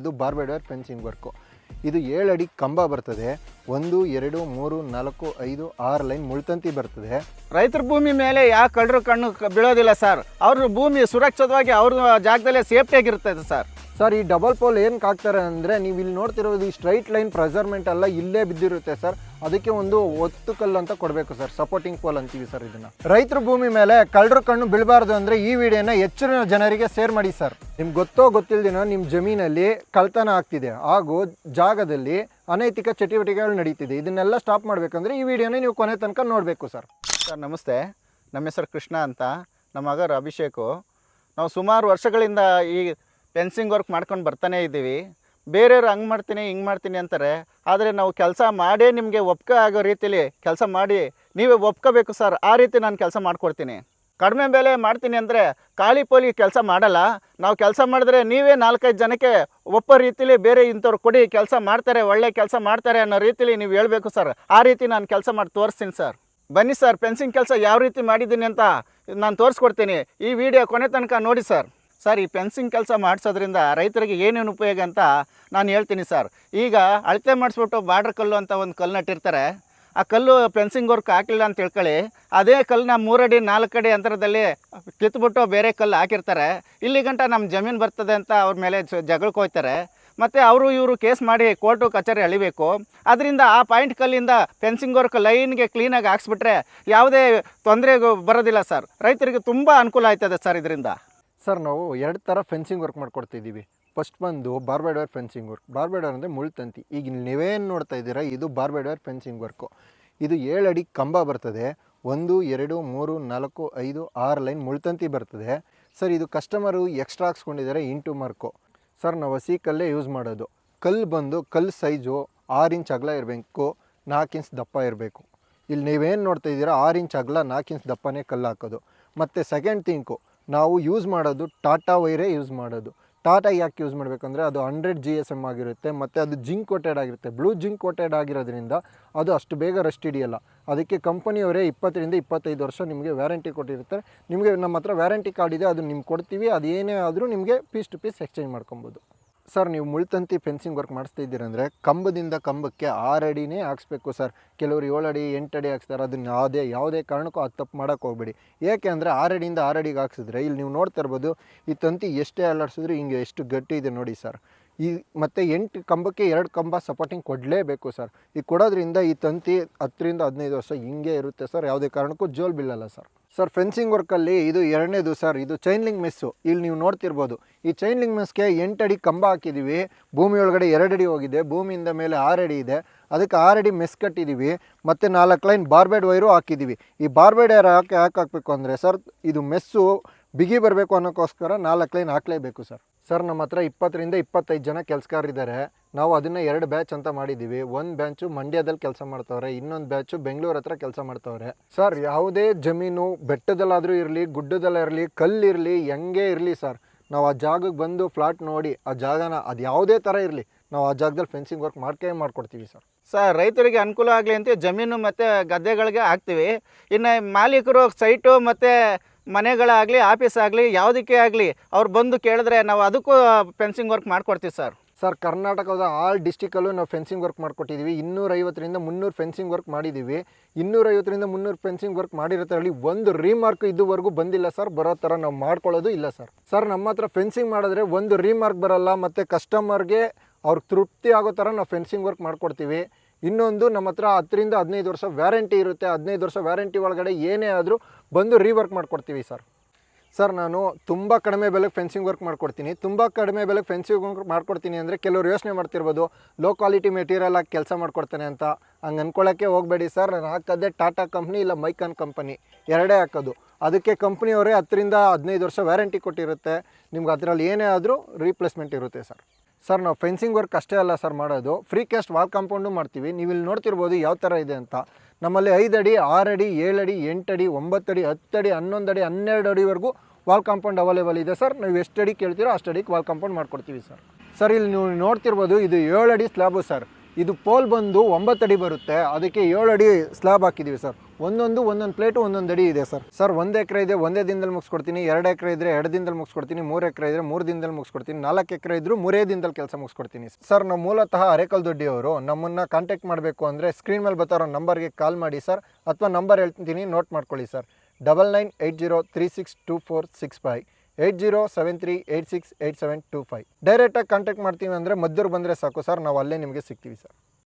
ಇದು ಬಾರ್ಬೆಡರ್ fencing work ಇದು ಏಳು ಅಡಿ ಕಂಬ ಬರ್ತದೆ. ಒಂದು, ಎರಡು, ಮೂರು, ನಾಲ್ಕು, ಐದು, ಆರು ಲೈನ್ ಮುಳ್ತಂತಿ ಬರ್ತದೆ. ರೈತರ ಭೂಮಿ ಮೇಲೆ ಯಾವ ಕಳ್ಳರು ಕಣ್ಣು ಬೀಳೋದಿಲ್ಲ ಸರ್. ಅವ್ರ ಭೂಮಿ ಸುರಕ್ಷಿತವಾಗಿ ಅವ್ರ ಜಾಗದಲ್ಲೇ ಸೇಫ್ಟಿಯಾಗಿರ್ತದೆ ಸರ್. ಸರ್ ಈ ಡಬಲ್ ಪೋಲ್ ಏನಕ್ಕೆ ಹಾಕ್ತಾರೆ ಅಂದರೆ ನೀವು ಇಲ್ಲಿ ನೋಡ್ತಿರೋದು ಈ ಸ್ಟ್ರೈಟ್ ಲೈನ್ ಪ್ರೆಸರ್ಮೆಂಟ್ ಎಲ್ಲ ಇಲ್ಲೇ ಬಿದ್ದಿರುತ್ತೆ ಸರ್ ಅದಕ್ಕೆ ಒಂದು ಒತ್ತು ಕಲ್ಲು ಅಂತ ಕೊಡಬೇಕು ಸರ್ ಸಪೋರ್ಟಿಂಗ್ ಪೋಲ್ ಅಂತೀವಿ ಸರ್ ಇದನ್ನು. ರೈತರ ಭೂಮಿ ಮೇಲೆ ಕಳ್ಳರ ಕಣ್ಣು ಬೀಳಬಾರ್ದು ಅಂದರೆ ಈ ವಿಡಿಯೋನ ಹೆಚ್ಚಿನ ಜನರಿಗೆ ಶೇರ್ ಮಾಡಿ ಸರ್ ನಿಮ್ಗೆ ಗೊತ್ತೋ ಗೊತ್ತಿಲ್ದಿನೋ ನಿಮ್ಮ ಜಮೀನಲ್ಲಿ ಕಳ್ತನ ಆಗ್ತಿದೆ. ಹಾಗೂ ಜಾಗದಲ್ಲಿ ಅನೈತಿಕ ಚಟುವಟಿಕೆಗಳು ನಡೀತಿದೆ. ಇದನ್ನೆಲ್ಲ ಸ್ಟಾಪ್ ಮಾಡಬೇಕಂದ್ರೆ ಈ ವಿಡಿಯೋನ ನೀವು ಕೊನೆ ತನಕ ನೋಡಬೇಕು ಸರ್ ಸರ್ ನಮಸ್ತೆ. ನಮ್ಮ ಹೆಸರು ಕೃಷ್ಣ ಅಂತ. ನಮ್ಮ ಮಗರು ಅಭಿಷೇಕು ನಾವು ಸುಮಾರು ವರ್ಷಗಳಿಂದ ಈ ಫೆನ್ಸಿಂಗ್ ವರ್ಕ್ ಮಾಡ್ಕೊಂಡು ಬರ್ತಾನೆ ಇದ್ದೀವಿ. ಬೇರೆಯವ್ರು ಹಂಗೆ ಮಾಡ್ತೀನಿ, ಹಿಂಗೆ ಮಾಡ್ತೀನಿ ಅಂತಾರೆ. ಆದರೆ ನಾವು ಕೆಲಸ ಮಾಡೇ ನಿಮಗೆ ಒಪ್ಕ ಆಗೋ ರೀತಿಲಿ ಕೆಲಸ ಮಾಡಿ, ನೀವೇ ಒಪ್ಕೋಬೇಕು ಸರ್, ಆ ರೀತಿ ನಾನು ಕೆಲಸ ಮಾಡ್ಕೊಡ್ತೀನಿ. ಕಡಿಮೆ ಬೆಲೆ ಮಾಡ್ತೀನಿ ಅಂದರೆ ಖಾಲಿ ಪೋಲಿ ಕೆಲಸ ಮಾಡಲ್ಲ. ನಾವು ಕೆಲಸ ಮಾಡಿದ್ರೆ ನೀವೇ ನಾಲ್ಕೈದು ಜನಕ್ಕೆ ಒಪ್ಪ ರೀತಿಲಿ ಬೇರೆ ಇಂಥವ್ರು ಕೊಡಿ, ಕೆಲಸ ಮಾಡ್ತಾರೆ, ಒಳ್ಳೆ ಕೆಲಸ ಮಾಡ್ತಾರೆ ಅನ್ನೋ ರೀತಿಲಿ ನೀವು ಹೇಳಬೇಕು ಸರ್. ಆ ರೀತಿ ನಾನು ಕೆಲಸ ಮಾಡಿ ತೋರಿಸ್ತೀನಿ ಸರ್. ಬನ್ನಿ ಸರ್ ಫೆನ್ಸಿಂಗ್ ಕೆಲಸ ಯಾವ ರೀತಿ ಮಾಡಿದ್ದೀನಿ ಅಂತ ನಾನು ತೋರಿಸ್ಕೊಡ್ತೀನಿ. ಈ ವಿಡಿಯೋ ಕೊನೆ ತನಕ ನೋಡಿ ಸರ್. ಸರ್, ಈ ಫೆನ್ಸಿಂಗ್ ಕೆಲಸ ಮಾಡಿಸೋದ್ರಿಂದ ರೈತರಿಗೆ ಏನೇನು ಉಪಯೋಗ ಅಂತ ನಾನು ಹೇಳ್ತೀನಿ ಸರ್. ಈಗ ಅಳತೆ ಮಾಡಿಸ್ಬಿಟ್ಟು ಬಾರ್ಡ್ರ್ ಕಲ್ಲು ಅಂತ ಒಂದು ಕಲ್ಲು ನಟ್ಟಿರ್ತಾರೆ. ಆ ಕಲ್ಲು ಫೆನ್ಸಿಂಗ್ ವರ್ಕ್ ಹಾಕಿಲ್ಲ ಅಂತ ತಿಳ್ಕೊಳ್ಳಿ ಅದೇ ಕಲ್ಲನ್ನ ಮೂರಡಿ ನಾಲ್ಕು ಅಡಿ ಅಂತರದಲ್ಲಿ ಕಿತ್ಬಿಟ್ಟು ಬೇರೆ ಕಲ್ಲು ಹಾಕಿರ್ತಾರೆ. ಇಲ್ಲಿ ಗಂಟ ನಮ್ಮ ಜಮೀನು ಬರ್ತದೆ ಅಂತ ಅವ್ರ ಮೇಲೆ ಜಗಳಕ್ಕೆ ಹೋಗ್ತಾರೆ ಮತ್ತು ಅವರು ಇವರು ಕೇಸ್ ಮಾಡಿ ಕೋರ್ಟು, ಕಚೇರಿ ಅಳಿಬೇಕು. ಅದರಿಂದ ಆ ಪಾಯಿಂಟ್ ಕಲ್ಲಿಂದ ಫೆನ್ಸಿಂಗ್ ವರ್ಕ್ ಲೈನ್ಗೆ ಕ್ಲೀನಾಗಿ ಹಾಕ್ಸ್ಬಿಟ್ರೆ ಯಾವುದೇ ತೊಂದರೆಗೂ ಬರೋದಿಲ್ಲ ಸರ್. ರೈತರಿಗೆ ತುಂಬ ಅನುಕೂಲ ಆಯ್ತದೆ ಸರ್ ಇದರಿಂದ. ಸರ್, ನಾವು ಎರಡು ಥರ ಫೆನ್ಸಿಂಗ್ ವರ್ಕ್ ಮಾಡ್ಕೊಡ್ತಿದ್ದೀವಿ. ಫಸ್ಟ್ ಬಂದು ಬಾರ್ಬೆಡರ್ ಫೆನ್ಸಿಂಗ್ ವರ್ಕ್ ಬಾರ್ಬೆಡರ್ ಅಂದರೆ ಮುಳ್ತಂತಿ ಈಗ ನೀವೇನು ನೋಡ್ತಾ ಇದ್ದೀರಾ, ಇದು ಬಾರ್ಬೆಡರ್ ಫೆನ್ಸಿಂಗ್ ವರ್ಕು ಇದು ಏಳು ಅಡಿ ಕಂಬ ಬರ್ತದೆ. ಒಂದು, ಎರಡು, ಮೂರು, ನಾಲ್ಕು, ಐದು, ಆರು ಲೈನ್ ಮುಳ್ತಂತಿ ಬರ್ತದೆ. ಸರ್, ಇದು ಕಸ್ಟಮರು ಎಕ್ಸ್ಟ್ರಾ ಹಾಕ್ಸ್ಕೊಂಡಿದ್ದಾರೆ ಇಂಟು ಮಾರ್ಕು ಸರ್, ನಾವು ಹಸಿ ಕಲ್ಲೇ ಯೂಸ್ ಮಾಡೋದು. ಕಲ್ಲು ಬಂದು ಕಲ್ಲು ಸೈಜು ಆರು ಇಂಚ್ ಅಗಲ ಇರಬೇಕು, ನಾಲ್ಕು ಇಂಚ್ ದಪ್ಪ ಇರಬೇಕು. ಇಲ್ಲಿ ನೀವೇನು ನೋಡ್ತಾ ಇದ್ದೀರಾ, ಆರು ಇಂಚ್ ಅಗಲ, ನಾಲ್ಕು ಇಂಚ್ ದಪ್ಪನೇ ಕಲ್ಲು ಹಾಕೋದು. ಮತ್ತು ಸೆಕೆಂಡ್ ಥಿಂಕು ನಾವು ಯೂಸ್ ಮಾಡೋದು ಟಾಟಾ ವೈರೇ ಯೂಸ್ ಮಾಡೋದು. ಟಾಟಾ ಯಾಕೆ ಯೂಸ್ ಮಾಡಬೇಕಂದ್ರೆ ಅದು ಹಂಡ್ರೆಡ್ ಜಿ ಎಸ್ ಎಂ ಆಗಿರುತ್ತೆ, ಮತ್ತು ಅದು ಜಿಂಕ್ ಕೋಟೆಡ್ ಆಗಿರುತ್ತೆ. ಬ್ಲೂ ಜಿಂಕ್ ಕೋಟೆಡ್ ಆಗಿರೋದ್ರಿಂದ ಅದು ಅಷ್ಟು ಬೇಗ ರಸ್ಟ್ ಹಿಡಿಯಲ್ಲ. ಅದಕ್ಕೆ ಕಂಪನಿಯವರೇ ಇಪ್ಪತ್ತರಿಂದ ಇಪ್ಪತ್ತೈದು ವರ್ಷ ನಿಮಗೆ ವ್ಯಾರಂಟಿ ಕೊಟ್ಟಿರ್ತಾರೆ. ನಿಮಗೆ ನಮ್ಮ ಹತ್ರ ವ್ಯಾರಂಟಿ ಕಾರ್ಡ್ ಇದೆ, ಅದು ನಿಮ್ಗೆ ಕೊಡ್ತೀವಿ ಅದು ಏನೇ ಆದರೂ ನಿಮಗೆ ಪೀಸ್ ಟು ಪೀಸ್ ಎಕ್ಸ್ಚೇಂಜ್ ಮಾಡ್ಕೊಬೋದು. ಸರ್, ನೀವು ಮುಳ್ತಂತಿ ಫೆನ್ಸಿಂಗ್ ವರ್ಕ್ ಮಾಡಿಸ್ತಾ ಇದ್ದೀರಂದರೆ ಕಂಬದಿಂದ ಕಂಬಕ್ಕೆ ಆರು ಅಡಿನೇ ಹಾಕ್ಸ್ಬೇಕು ಸರ್. ಕೆಲವರು ಏಳು ಅಡಿ, ಎಂಟು ಅಡಿ ಹಾಕ್ಸ್ತಾರೆ. ಅದನ್ನ ಯಾವುದೇ ಯಾವುದೇ ಕಾರಣಕ್ಕೂ ಅದು ತಪ್ಪು ಮಾಡೋಕ್ಕೆ ಹೋಗ್ಬೇಡಿ. ಏಕೆ ಅಂದರೆ ಆರು ಅಡಿಯಿಂದ ಆರು ಅಡಿಗೆ ಹಾಕ್ಸಿದ್ರೆ ಇಲ್ಲಿ ನೀವು ನೋಡ್ತಾ ಇರ್ಬೋದು, ಈ ತಂತಿ ಎಷ್ಟೇ ಅಲ್ಲಾಡ್ಸಿದ್ರು ಹಿಂಗೆ ಎಷ್ಟು ಗಟ್ಟಿ ಇದೆ ನೋಡಿ ಸರ್. ಈ ಮತ್ತು ಎಂಟು ಕಂಬಕ್ಕೆ ಎರಡು ಕಂಬ ಸಪೋರ್ಟಿಂಗ್ ಕೊಡಲೇಬೇಕು ಸರ್. ಈ ಕೊಡೋದ್ರಿಂದ ಈ ತಂತಿ ಹತ್ತರಿಂದ ಹದಿನೈದು ವರ್ಷ ಹಿಂಗೆ ಇರುತ್ತೆ ಸರ್. ಯಾವುದೇ ಕಾರಣಕ್ಕೂ ಜೋಲ್ ಬೀಳಲ್ಲ ಸರ್. ಸರ್ ಫೆನ್ಸಿಂಗ್ ವರ್ಕಲ್ಲಿ ಇದು ಎರಡನೇದು ಸರ್, ಇದು ಚೈನ್ ಲಿಂಕ್ ಮೆಸ್ಸು ಇಲ್ಲಿ ನೀವು ನೋಡ್ತಿರ್ಬೋದು, ಈ ಚೈನ್ ಲಿಂಕ್ ಮೆಸ್ಗೆ ಅಡಿ ಕಂಬ ಹಾಕಿದ್ದೀವಿ ಭೂಮಿ ಒಳಗಡೆ ಅಡಿ ಹೋಗಿದೆ. ಭೂಮಿಯಿಂದ ಮೇಲೆ ಆರಡಿ ಇದೆ. ಅದಕ್ಕೆ ಆರಡಿ ಮೆಸ್ ಕಟ್ಟಿದ್ದೀವಿ ಮತ್ತು ನಾಲ್ಕು ಲೈನ್ ಬಾರ್ಬೆಡ್ ವೈರು ಹಾಕಿದ್ದೀವಿ ಈ ಬಾರ್ಬೆಡ್ ವೈರ್ ಹಾಕಿ ಯಾಕೆ ಹಾಕಬೇಕು ಅಂದರೆ ಸರ್, ಇದು ಮೆಸ್ಸು ಬಿಗಿ ಬರಬೇಕು ಅನ್ನೋಕ್ಕೋಸ್ಕರ ನಾಲ್ಕು ಲೈನ್ ಹಾಕಲೇಬೇಕು ಸರ್. ಸರ್, ನಮ್ಮ ಹತ್ರ ಇಪ್ಪತ್ತರಿಂದ ಇಪ್ಪತ್ತೈದು ಜನ ಕೆಲಸಗಾರರಿದ್ದಾರೆ. ನಾವು ಅದನ್ನು ಎರಡು ಬ್ಯಾಚ್ ಅಂತ ಮಾಡಿದ್ದೀವಿ ಒಂದು ಬ್ಯಾಚು ಮಂಡ್ಯದಲ್ಲಿ ಕೆಲಸ ಮಾಡ್ತವ್ರೆ, ಇನ್ನೊಂದು ಬ್ಯಾಚು ಬೆಂಗಳೂರು ಹತ್ರ ಕೆಲಸ ಮಾಡ್ತವ್ರೆ. ಸರ್, ಯಾವುದೇ ಜಮೀನು ಬೆಟ್ಟದಲ್ಲಾದರೂ ಇರಲಿ ಗುಡ್ಡದಲ್ಲಿರಲಿ ಕಲ್ಲಿರಲಿ ಹೆಂಗೆ ಇರಲಿ ಸರ್, ನಾವು ಆ ಜಾಗಕ್ಕೆ ಬಂದು ಫ್ಲಾಟ್ ನೋಡಿ, ಆ ಜಾಗನ ಅದು ಯಾವುದೇ ಥರ ಇರಲಿ, ನಾವು ಆ ಜಾಗದಲ್ಲಿ ಫೆನ್ಸಿಂಗ್ ವರ್ಕ್ ಮಾಡ್ಕೇ ಮಾಡ್ಕೊಡ್ತೀವಿ ಸರ್. ಸರ್, ರೈತರಿಗೆ ಅನುಕೂಲ ಆಗಲಿ ಅಂತ ಜಮೀನು ಮತ್ತು ಗದ್ದೆಗಳಿಗೆ ಹಾಕ್ತೀವಿ. ಇನ್ನು ಮಾಲೀಕರು ಸೈಟು ಮತ್ತು ಮನೆಗಳಾಗಲಿ ಆಫೀಸ್ ಆಗಲಿ, ಯಾವುದಕ್ಕೆ ಆಗಲಿ ಅವ್ರು ಬಂದು ಕೇಳಿದ್ರೆ ನಾವು ಅದಕ್ಕೂ ಫೆನ್ಸಿಂಗ್ ವರ್ಕ್ ಮಾಡ್ಕೊಡ್ತೀವಿ ಸರ್. ಸರ್, ಕರ್ನಾಟಕದ ಆಲ್ ಡಿಸ್ಟಿಕಲ್ಲೂ ನಾವು ಫೆನ್ಸಿಂಗ್ ವರ್ಕ್ ಮಾಡ್ಕೊಟ್ಟಿದ್ದೀವಿ ಇನ್ನೂರೈವತ್ತರಿಂದ ಮುನ್ನೂರು ಫೆನ್ಸಿಂಗ್ ವರ್ಕ್ ಮಾಡಿದ್ದೀವಿ ಇನ್ನೂರೈವತ್ತರಿಂದ ಮುನ್ನೂರು ಫೆನ್ಸಿಂಗ್ ವರ್ಕ್ ಮಾಡಿರೋದ್ರಲ್ಲಿ ಒಂದು ರೀಮಾರ್ಕ್ ಇದುವರೆಗೂ ಬಂದಿಲ್ಲ ಸರ್. ಬರೋ ಥರ ನಾವು ಮಾಡ್ಕೊಳ್ಳೋದು ಇಲ್ಲ ಸರ್. ಸರ್, ನಮ್ಮ ಹತ್ರ ಫೆನ್ಸಿಂಗ್ ಮಾಡಿದ್ರೆ ಒಂದು ರೀಮಾರ್ಕ್ ಬರಲ್ಲ, ಮತ್ತು ಕಸ್ಟಮರ್ಗೆ ಅವ್ರಿಗೆ ತೃಪ್ತಿ ಆಗೋ ಥರ ನಾವು ಫೆನ್ಸಿಂಗ್ ವರ್ಕ್ ಮಾಡ್ಕೊಡ್ತೀವಿ. ಇನ್ನೊಂದು ನಮ್ಮ ಹತ್ರ ಹತ್ತರಿಂದ ಹದಿನೈದು ವರ್ಷ ವ್ಯಾರಂಟಿ ಇರುತ್ತೆ. ಹದಿನೈದು ವರ್ಷ ವ್ಯಾರಂಟಿ ಒಳಗಡೆ ಏನೇ ಆದರೂ ಬಂದು ರೀವರ್ಕ್ ಮಾಡಿಕೊಡ್ತೀವಿ ಸರ್. ಸರ್, ನಾನು ತುಂಬ ಕಡಿಮೆ ಬೆಲೆಗೆ ಫೆನ್ಸಿಂಗ್ ವರ್ಕ್ ಮಾಡ್ಕೊಡ್ತೀನಿ. ತುಂಬ ಕಡಿಮೆ ಬೆಲೆಗೆ ಫೆನ್ಸಿಂಗ್ ವರ್ಕ್ ಮಾಡ್ಕೊಡ್ತೀನಿ ಅಂದರೆ ಕೆಲವರು ಯೋಚನೆ ಮಾಡ್ತಿರ್ಬೋದು ಲೋ ಕ್ವಾಲಿಟಿ ಮೆಟೀರಿಯಲ್ ಆಗಿ ಕೆಲಸ ಮಾಡ್ಕೊಡ್ತಾನೆ ಅಂತ. ಹಂಗೆ ಅಂದ್ಕೊಳ್ಳೋಕ್ಕೆ ಹೋಗಬೇಡಿ ಸರ್. ನಾನು ಹಾಕೋದೇ ಟಾಟಾ ಕಂಪ್ನಿ ಇಲ್ಲ ಮೈಕಾನ್ ಕಂಪನಿ ಎರಡೇ ಹಾಕೋದು. ಅದಕ್ಕೆ ಕಂಪ್ನಿಯವರೇ ಹತ್ತರಿಂದ ಹದಿನೈದು ವರ್ಷ ವ್ಯಾರಂಟಿ ಕೊಟ್ಟಿರುತ್ತೆ. ನಿಮ್ಗೆ ಅದರಲ್ಲಿ ಏನೇ ಆದರೂ ರೀಪ್ಲೇಸ್ಮೆಂಟ್ ಇರುತ್ತೆ ಸರ್. ಸರ್, ನಾವು ಫೆನ್ಸಿಂಗ್ ವರ್ಕ್ ಅಷ್ಟೇ ಅಲ್ಲ ಸರ್ ಮಾಡೋದು. ಫ್ರೀ ಕ್ಯಾಸ್ಟ್ ವಾಲ್ ಕಾಂಪೌಂಡು ಮಾಡ್ತೀವಿ. ನೀವು ಇಲ್ಲಿ ನೋಡ್ತಿರ್ಬೋದು ಯಾವ ಥರ ಇದೆ ಅಂತ. ನಮ್ಮಲ್ಲಿ ಐದು ಅಡಿ, ಆರು ಅಡಿ, ಏಳು ಅಡಿ, ಎಂಟು ಅಡಿ, ಒಂಬತ್ತು ಅಡಿ, ಹತ್ತು ಅಡಿ, ಹನ್ನೊಂದು ಅಡಿ, ಹನ್ನೆರಡು ಅಡಿವರೆಗೂ ವಾಲ್ ಕಾಂಪೌಂಡ್ ಅವೈಲೇಬಲ್ ಇದೆ ಸರ್. ನೀವು ಎಷ್ಟು ಅಡಿ ಕೇಳ್ತೀರೋ ಅಷ್ಟು ಅಡಿಗೆ ವಾಲ್ ಕಾಂಪೌಂಡ್ ಮಾಡ್ಕೊಡ್ತೀವಿ ಸರ್. ಸರ್, ಇಲ್ಲಿ ನೀವು ನೋಡ್ತಿರ್ಬೋದು ಇದು ಏಳು ಅಡಿ ಸ್ಲ್ಯಾಬು ಸರ್. ಇದು ಪೋಲ್ ಬಂದು ಒಂಬತ್ತು ಅಡಿ ಬರುತ್ತೆ. ಅದಕ್ಕೆ ಏಳು ಅಡಿ ಸ್ಲ್ಯಾಬ್ ಹಾಕಿದ್ದೀವಿ ಸರ್ ಒಂದೊಂದು ಒಂದೊಂದು ಪ್ಲೇಟು ಒಂದೊಂದು ಅಡಿ ಇದೆ ಸರ್ ಸರ್ ಒಂದು ಎಕರೆ ಇದೆ ಒಂದೇ ದಿನದಲ್ಲಿ ಮುಗಿಸ್ಕೊಡ್ತೀನಿ, ಎರಡು ಎಕರೆ ಇದ್ರೆ ಎರಡು ದಿನದಲ್ಲಿ ಮುಗಿಸ್ಕೊಡ್ತೀನಿ, ಮೂರು ಎಕರೆ ಇದ್ರೆ ಮೂರು ದಿನದಲ್ಲಿ ಮುಗಿಸ್ಕೊಡ್ತೀನಿ, ನಾಲ್ಕು ಎಕರೆ ಇದ್ದರೂ ಮೂರೇ ದಿನದಲ್ಲಿ ಕೆಲಸ ಮುಗಿಸ್ಕೊಡ್ತೀನಿ. ಸರ್ ನಾವು ಮೂಲತಃ ಅರೆಕಲ್ ದೊಡ್ಡಿಯವರು ನಮ್ಮನ್ನು ಕಾಂಟ್ಯಾಕ್ಟ್ ಮಾಡಬೇಕು ಅಂದರೆ ಸ್ಕ್ರೀನ್ ಮೇಲೆ ಬರ್ತಾರೋ ನಂಬರ್ಗೆ ಕಾಲ್ ಮಾಡಿ ಸರ್ ಅಥವಾ ನಂಬರ್ ಹೇಳ್ತೀನಿ ನೋಟ್ ಮಾಡ್ಕೊಳ್ಳಿ sir double nine eight zero three six two four six five eight zero seven three eight six eight seven two five. ಡೈರೆಕ್ಟಾಗಿ ಕಾಂಟ್ಯಾಕ್ಟ್ ಮಾಡ್ತೀವಿ ಅಂದರೆ ಮದ್ದೂರು ಬಂದರೆ ಸಾಕು ಸರ್, ನಾವು ಅಲ್ಲೇ ನಿಮಗೆ ಸಿಗ್ತೀವಿ ಸರ್.